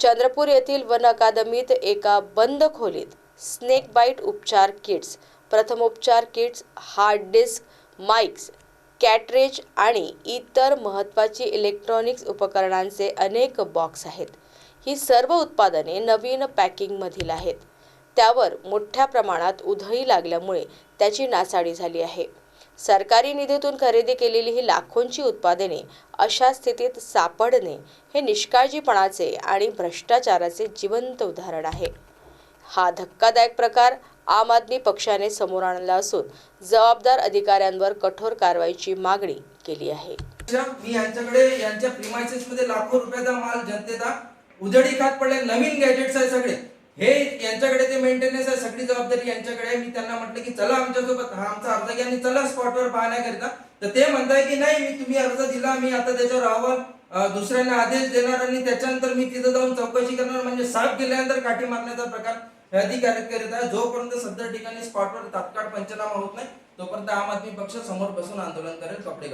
चंद्रपूर येथील वन अकादमीत एका बंद खोलीत स्नेक बाईट उपचार किट्स प्रथमोपचार kits hard disk mics cartridge आणि इतर महत्त्वाची इलेक्ट्रॉनिक्स उपकरणांचे अनेक बॉक्स आहेत. ही सर्व उत्पादने नवीन पॅकिंगमधील आहेत. त्यावर मोठ्या प्रमाणात उधळी लागल्यामुळे त्याची नासाडी झाली आहे. सरकारी निधीतून खरेदी केलेली ही लाखोंची उत्पादने अशा स्थितीत सापडणे हे निष्काळजीपणाचे आणि भ्रष्टाचाराचे जिवंत उदाहरण आहे. हा धक्कादायक प्रकार आम आदमी पक्षाने समोर आणला असून जबाबदार अधिकाऱ्यांवर कठोर कारवाईची मागणी केली आहे. मी यांच्याकडे यांच्या प्रिमायसेस मध्ये लाखो रुपयाचा माल जनतेचा उधळी खात पडले नवीन गॅजेट्स आहे सगळे. हे यांच्याकडे ते मेंटेनन्स आहे सगळी जबाबदारी यांच्याकडे आहे. मी त्यांना म्हटलं की चला आमच्यासोबत हा आमचा अर्ज घ्या आणि चला स्पॉटवर पाहण्याकरिता तर ते म्हणताय की नाही मी तुम्ही अर्ज दिला मी आता त्याच्यावर अहवाल दुसऱ्यांना आदेश देणार आणि त्याच्यानंतर मी तिथं जाऊन चौकशी करणार. म्हणजे साफ केल्यानंतर काठी मारण्याचा प्रकार हे अधिकारी करीत आहे. जोपर्यंत सदर ठिकाणी स्पॉटवर तात्काळ पंचनामा होत नाही तोपर्यंत आम आदमी पक्ष समोर बसून आंदोलन करेल कपडे